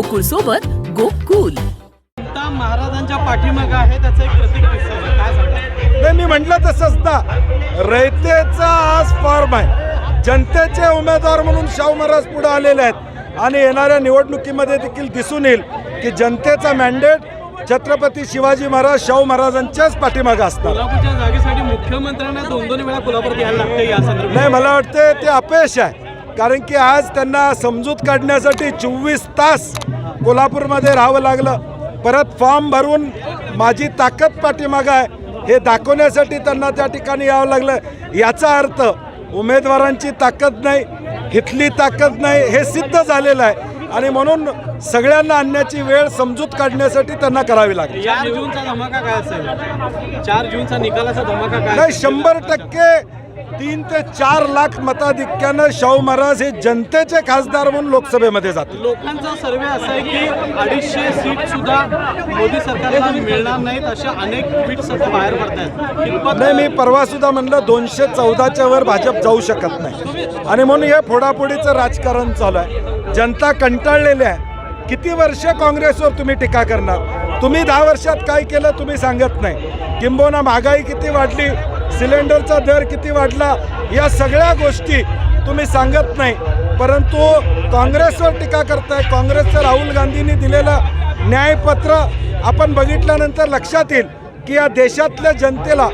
गोकुळ सोबत गोकुल महाराजांच्या पाठीमागं आहे त्याचं एक प्रतीक दिसतं काय सांगता? नाही मी म्हटलं तसंच ना रयतेचा आज फॉर्म आहे. जनतेचे उमेदवार म्हणून शाहू महाराज पुढे आलेले आहेत. आणि येणाऱ्या निवडणुकीमध्ये देखील दिसून येईल की जनतेचा मॅन्डेट छत्रपती शिवाजी महाराज शाहू महाराजांच्याच पाठीमागं कोल्हापूरच्या जागेसाठी मुख्यमंत्र्यांना दोन दोन वेळा कोल्हापूर यायला लागते या संदर्भात. नाही मला वाटतं ते अपयश आहे. कारण की आज त्यांना समजूत काढण्यासाठी चोवीस तास कोल्हापूरमध्ये राहावं लागलं. परत फॉर्म भरून माझी ताकद पाठीमागं आहे. हे दाखवण्यासाठी त्यांना त्या ठिकाणी यावं लागलं. याचा अर्थ उमेदवारांची ताकद नाही इथली ताकद नाही हे सिद्ध झालेलं आहे. आणि म्हणून सगळ्यांना आणण्याची वेळ समजूत काढण्यासाठी त्यांना करावी लागली. चार जूनचा धमाका काय असेल? चार जूनचा निकालाचा धमाका काय? नाही? शंभर टक्के तीन ते चार लाख मताधिक्यानं शाहू महाराज हे जनतेचे खासदार म्हणून लोकसभेमध्ये जातील. लोकांचा सर्वे असा आहे की अडीचशे सीट सुद्धा मोदी सरकारला मिळणार नाहीत अशा अनेक ट्विट्स आता बाहेर पडत आहेत कितपत नाही मी परवा सुद्धा म्हणलं दोनशे चौदाच्या वर भाजप जाऊ शकत नाही. आणि म्हणून हे फोडाफोडीचं राजकारण चालू आहे. जनता कंटाळलेली आहे. किती वर्ष काँग्रेसवर तुम्ही टीका करणार? तुम्ही दहा वर्षात काय केलं तुम्ही सांगत नाही. किंबहुना महागाई किती वाढली सिलेंडरचा दर किती वाढला या सगळ्या गोष्टी तुम्ही सांगत नाही. परंतु काँग्रेसवर टीका करताय काँग्रेसचं राहुल गांधींनी दिलेलं न्यायपत्र आपण बघितल्यानंतर लक्षात येईल की या देशातल्या जनतेला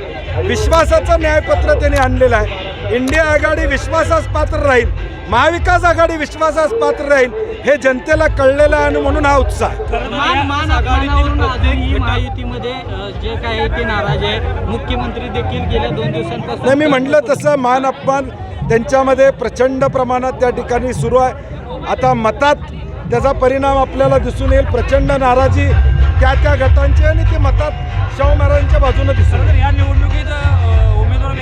विश्वासाचं न्यायपत्र त्यांनी आणलेलं आहे. इंडिया आघाडी विश्वासास पात्र राहील. महाविकास आघाडी विश्वासास पात्र राहील हे जनतेला कळलेलं आहे आणि म्हणून हा उत्साह आहे. महायुतीमध्ये जे ते नाराज मुख्यमंत्री देखील गेल्या दोन दिवसांपासून नाही मी म्हटलं तसं मान अपमान त्यांच्यामध्ये प्रचंड प्रमाणात त्या ठिकाणी सुरू आहे. आता मतात त्याचा परिणाम आपल्याला दिसून येईल. प्रचंड नाराजी त्या त्या गटांची आणि ती मतात शाहू महाराजांच्या बाजूने दिसून या निवडणुकीत उमेदवार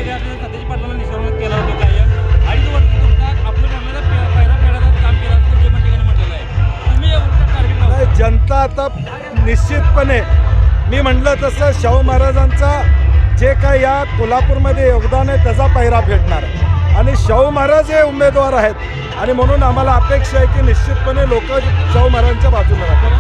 आता निश्चितपणे मी म्हटलं तसं शाहू महाराजांचा जे काय या कोल्हापूरमध्ये योगदान आहे त्याचा पायरा भेटणार आहे आणि शाहू महाराज हे उमेदवार आहेत. आणि म्हणून आम्हाला अपेक्षा आहे की निश्चितपणे लोक शाहू महाराजांच्या बाजूला राहतात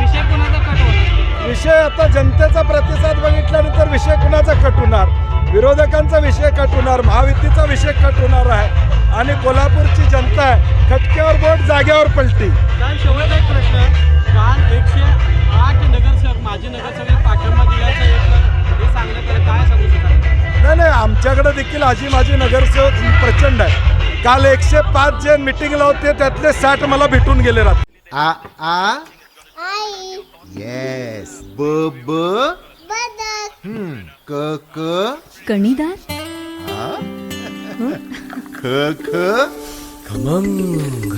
विषय विषय आता जनतेचा प्रतिसाद बघितल्यानंतर विषय कुणाचा कट होणार विरोधकांचा विषय कट होणार महायुतीचा विषय कट होणार आहे. आणि कोल्हापूरची जनता आहे खटक्यावर बोट जाग्यावर पलटी. काल शेवटचा एक प्रश्न काल एकशे आठ नगरसेवक माजी नगरसेवक पाठिंबा दिल्याचं एक हे सांगण्यात आलं काय सांगू शकाल? नाही नाही आमच्याकडे देखील आजी माझी नगरसेवक प्रचंड आहे. काल एकशे पाच जे मिटिंगला होते त्यातले साठ मला भेटून गेले राहते आ आ? आई. येस ब ब? क क? कणीदार? ख ख खमंग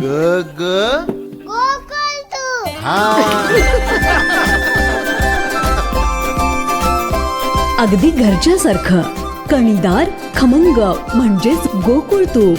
ग ग. हा. अगदी घरच्यासारखं. कणीदार खमंग म्हणजेच गोकुळ तूप